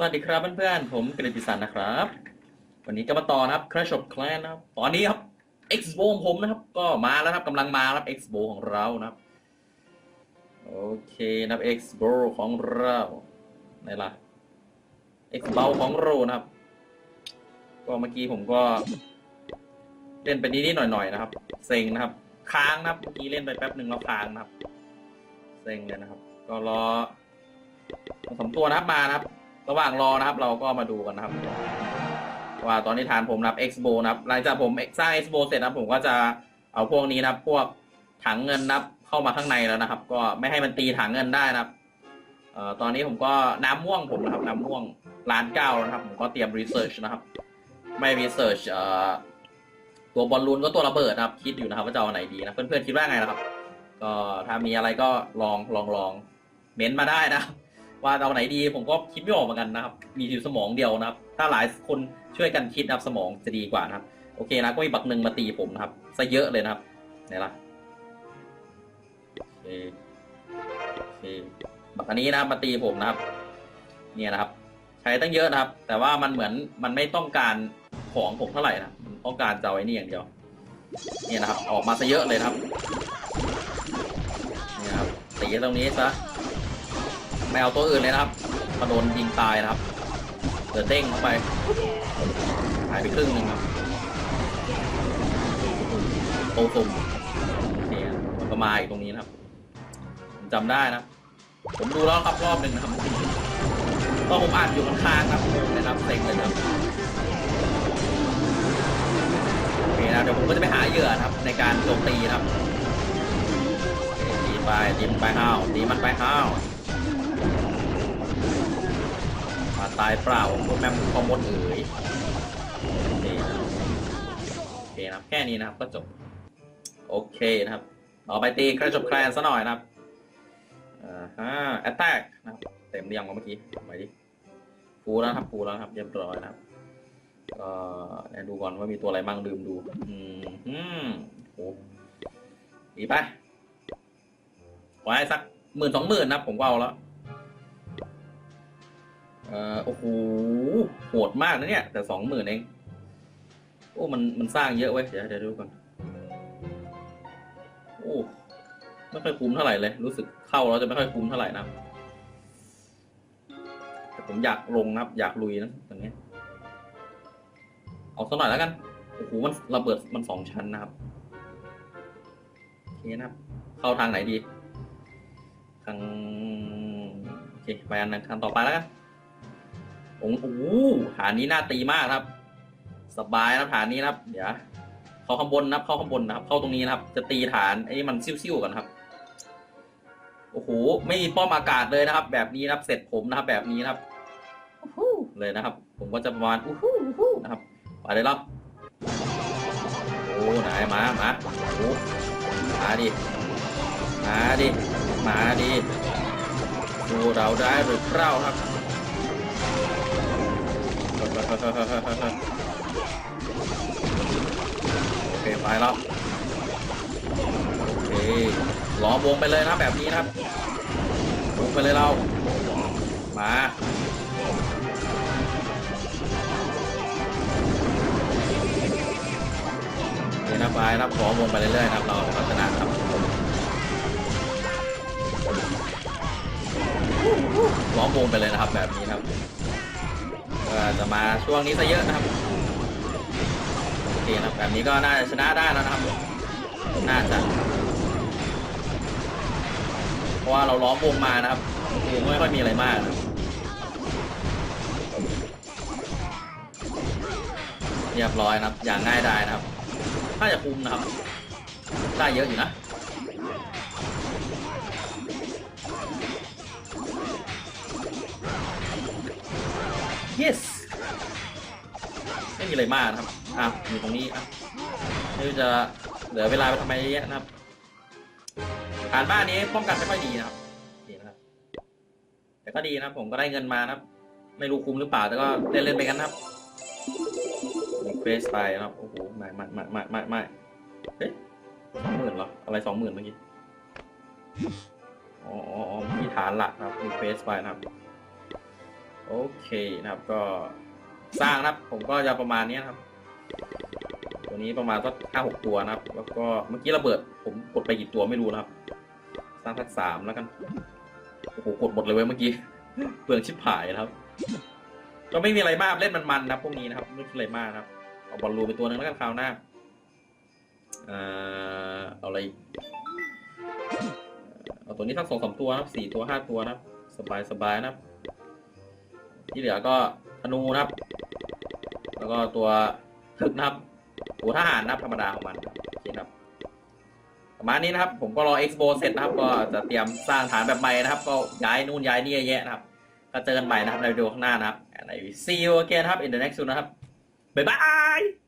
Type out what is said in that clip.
สวัสดีครับเพื่อนๆ ผมกฤติสันนะครับ วันนี้ก็มาต่อนะครับ Crash of Clan นะครับ ตอนนี้ครับ Expo ของผมนะครับ ก็มาแล้วครับกำลังมาครับ Expo ของเรานะครับ โอเคนะครับ Expo ของเราไหนล่ะ Expo ของเรานะครับ ก็เมื่อกี้ผมก็เล่นไปนิดๆหน่อยๆนะครับ เซ็งนะครับ ค้างนะครับ เมื่อกี้เล่นไปแป๊บหนึ่งแล้วค้างนะครับ เซ็งเลยนะครับ ก็รอสองสามตัวนะครับมานะครับ ระหว่างรอนะครับ เราก็มาดูกันนะครับ ว่าตอนนี้ฐานผมนับ Expo นะครับ หลังจากผมสร้าง Expo เสร็จนะผมก็จะเอาพวกนี้นะครับ พวกถังเงินนับเข้ามาข้างในแล้วนะครับ ก็ไม่ให้มันตีถังเงินได้นะครับเอ่อตอนนี้ผมก็น้ำม่วงผมนะครับ น้ำม่วงล้านเก้าแล้วนะครับ ผมก็เตรียมรีเสิร์ชนะครับ ไม่รีเสิร์ชเอ่อตัวบอลลูนก็ตัวระเบิดนะครับ คิดอยู่นะครับว่าจะเอาไหนดีนะเพื่อนๆคิดว่าไงนะครับ ก็ถ้ามีอะไรก็ลองลองลองเม้นต์มาได้นะครับ ว่าเอาไหนดีผมก็คิดไม่ออกเหมือนกันนะครับ มีอยู่สมองเดียวนะครับ ถ้าหลายคนช่วยกันคิดนะครับสมองจะดีกว่านะครับ โอเคนะก็มีบักหนึ่งมาตีผมนะครับซะเยอะเลยนะครับไหนล่ะโอเคโอเคบักอันนี้นะมาตีผมนะครับ เนี่ยนะครับ ใช้ตั้งเยอะนะครับ แต่ว่ามันเหมือนมันไม่ต้องการของผมเท่าไหร่นะมันต้องการจะเอาไอ้นี่อย่างเดียวเนี่ยนะครับ ออกมาซะเยอะเลยนะครับเนี่ยครับตีตรงนี้ซะ ไม่เอาตัวอื่นเลยนะครับมาโดนยิงตายนะครับเดือดเด้งเข้าไปหายไปครึ่งหนึ่งครับโตตุ่มโอเคมันก็มาอีกตรงนี้นะครับจำได้นะ ผมดูแล้วครับรอบหนึ่งนะครับตอนผมอ่านอยู่มันค้างครับนะครับเซ็งเลยครับโอเคนะเดี๋ยวผมก็จะไปหาเหยื่อนะครับ ในการโจมตีนะครับตีไปตีมันไปห้าวตีมันไปห้าว ตายเปล่าพวกแม่มคอมดเอ๋ยโอเคนะโอเคนะครับแค่นี้นะครับก็จบ โอเคนะครับ ต่อไปตีกระจบแคลนซะหน่อยนะครับอ่าฮะแอตแทกนะครับเต็มเรียงมาเมื่อกี้ไปดิฟูแล้วครับฟูแล้วครับเรียบร้อยนะครับก็เดี๋ยวดูก่อนว่ามีตัวอะไรบ้างลืมดู อืมอืมโอ้ดีไปขอให้สักหมื่นสองหมื่นนะครับผมก็เอาแล้ว เออโอ้โหโหดมากนะเนี่ย แต่สองหมื่นเอง โอ้ มัน มันสร้างเยอะเว้เดี๋ยวเดี๋ยวดูก่อน โอ้ไม่ค่อยคุ้มเท่าไหร่เลย รู้สึกเข้าแล้วจะไม่ค่อยคุ้มเท่าไหร่นะ แต่ผมอยากลงนับอยากลุยนะอย่างเงี้ย เอาสักหน่อยแล้วกัน โอ้โห มันระเบิดมันสองชั้นนะครับโอเคนะครับ เข้าทางไหนดี ทาง โอเค ไปอันนั้นทางต่อไปแล้วกัน โอ้โหฐานนี้น่าตีมากนะครับ สบายนะครับฐานนี้นะครับ เดี๋ยวเข้าข้างบนนะครับ เข้าข้างบนนะครับ เข้าตรงนี้นะครับ จะตีฐานไอ้นี่มันซิ่วๆกันครับ โอ้โห ไม่มีป้อมอากาศเลยนะครับ แบบนี้นะครับ เสร็จผมนะครับ แบบนี้นะครับอู้หูเลยนะครับ ผมก็จะประมาณอู้หูอู้หูนะครับไปเลยครับโอ้ไหนมามาโอ้มาดิมาดิมาดิดูเราได้หรือเปล่าครับ โอเคไปแล้วโอเคล้อมวงไปเลยนะแบบนี้นะครับวงไปเลยเรา มานี่นะไปนะครับล้อมวงไปเรื่อยๆนะครับเราพัฒนาครับล้อมวงไปเลยนะครับแบบนี้ครับ ก็จะมาช่วงนี้ซะเยอะนะครับโอเคนะครับแบบนี้ก็น่าจะชนะได้แล้วนะครับ น่าจะ เพราะว่าเราล้อมวงมานะครับวงไม่ค่อยมีอะไรมากเรียบร้อยนะครับ อย่างง่ายดายนะครับ ถ้าจะคุมนะครับ ได้เยอะอยู่นะ มีอะไรมากนะครับอะอยู่ตรงนี้อะไม่รู้จะเหลือเวลาไปทำไมเยอะนะครับฐานบ้านนี้ป้องกันไม่ค่อยดีนะครับดีนะครับ แต่ก็ดีนะครับ ผมก็ได้เงินมานะครับ ไม่รู้คุ้มหรือเปล่าแต่ก็เล่นเล่นๆไปกันนะครับเฟสไปนะครับโอ้โหไม่ไม่ไม่ไม่ไม่ไม่เฮ้ยสองหมื่นเหรออะไรสองหมื่นเมื่อกี้อ๋ออ๋อมีฐานหลักนะครับมีเฟสไปนะครับ โอเคนะครับก็ สร้างนะครับ ผมก็จะประมาณนี้นะครับ ตัวนี้ประมาณสักห้าหกตัวนะครับ แล้วก็เมื่อกี้ระเบิด ผมกดไปกี่ตัวไม่รู้นะครับ สร้างสักสามแล้วกันโอ้โหกดหมดเลยเว้ยเมื่อกี้เปลืองชิบหายนะครับ ก็ไม่มีอะไรมากเล่นมันๆนะครับพวกนี้นะครับไม่มีอะไรมากนะครับเอาบอลลูไปตัวหนึงแล้วกันคราวหน้าเอ่อเอาอะไรเอาตัวนี้สักสองสามตัวนะครับสี่ตัวห้าตัวนะครับ สบายสบายนะครับ ที่เหลือก็ธนูนะครับ แล้วก็ตัวทึกนะครับหัวทหารนะครับธรรมดาของมันโอเคครับประมาณนี้นะครับ ผมก็รอเอ็กซ์โบเสร็จนะครับ ก็จะเตรียมสร้างฐานแบบใหม่นะครับ ก็ย้ายนู่นย้ายนี่เยอะแยะนะครับ ก็เจอกันใหม่นะครับในวิดีโอข้างหน้านะครับ and I will see you again ครับ in the next one นะครับบ๊ายบาย